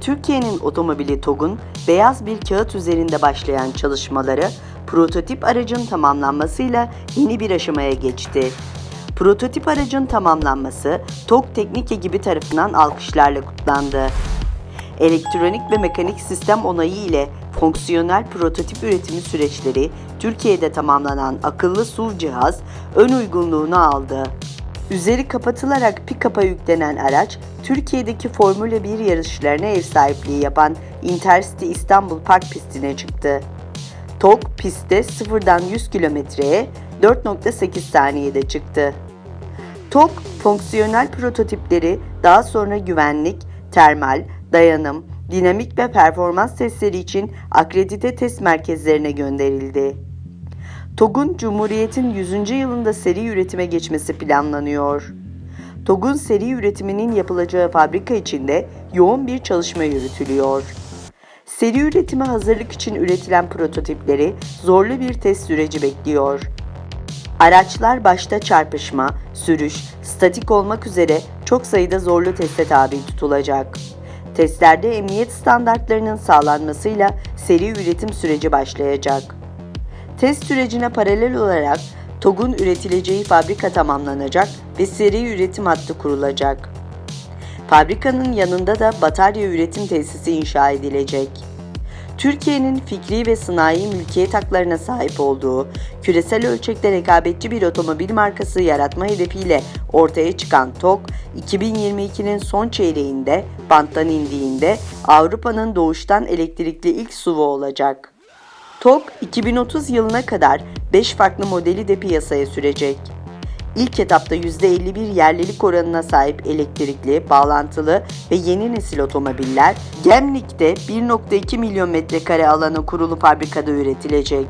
Türkiye'nin otomobili TOG'un beyaz bir kağıt üzerinde başlayan çalışmaları prototip aracın tamamlanmasıyla yeni bir aşamaya geçti. Prototip aracın tamamlanması TOG Teknik ekibi tarafından alkışlarla kutlandı. Elektronik ve mekanik sistem onayı ile fonksiyonel prototip üretimi süreçleri Türkiye'de tamamlanan akıllı SUV cihaz ön uygunluğunu aldı. Üzeri kapatılarak pick-up'a yüklenen araç, Türkiye'deki Formula 1 yarışlarına ev sahipliği yapan Intercity İstanbul Park pistine çıktı. TOG pistte sıfırdan 100 kilometreye 4.8 saniyede çıktı. TOG fonksiyonel prototipleri daha sonra güvenlik, termal, dayanım, dinamik ve performans testleri için akredite test merkezlerine gönderildi. TOG'un Cumhuriyet'in 100. yılında seri üretime geçmesi planlanıyor. TOG'un seri üretiminin yapılacağı fabrika içinde yoğun bir çalışma yürütülüyor. Seri üretime hazırlık için üretilen prototipleri zorlu bir test süreci bekliyor. Araçlar başta çarpışma, sürüş, statik olmak üzere çok sayıda zorlu teste tabi tutulacak. Testlerde emniyet standartlarının sağlanmasıyla seri üretim süreci başlayacak. Test sürecine paralel olarak TOG'un üretileceği fabrika tamamlanacak ve seri üretim hattı kurulacak. Fabrikanın yanında da batarya üretim tesisi inşa edilecek. Türkiye'nin fikri ve sanayi mülkiyet haklarına sahip olduğu, küresel ölçekte rekabetçi bir otomobil markası yaratma hedefiyle ortaya çıkan TOG, 2022'nin son çeyreğinde banttan indiğinde Avrupa'nın doğuştan elektrikli ilk SUV'u olacak. TOG 2030 yılına kadar 5 farklı modeli de piyasaya sürecek. İlk etapta %51 yerlilik oranına sahip elektrikli, bağlantılı ve yeni nesil otomobiller Gemlik'te 1.2 milyon metrekare alana kurulu fabrikada üretilecek.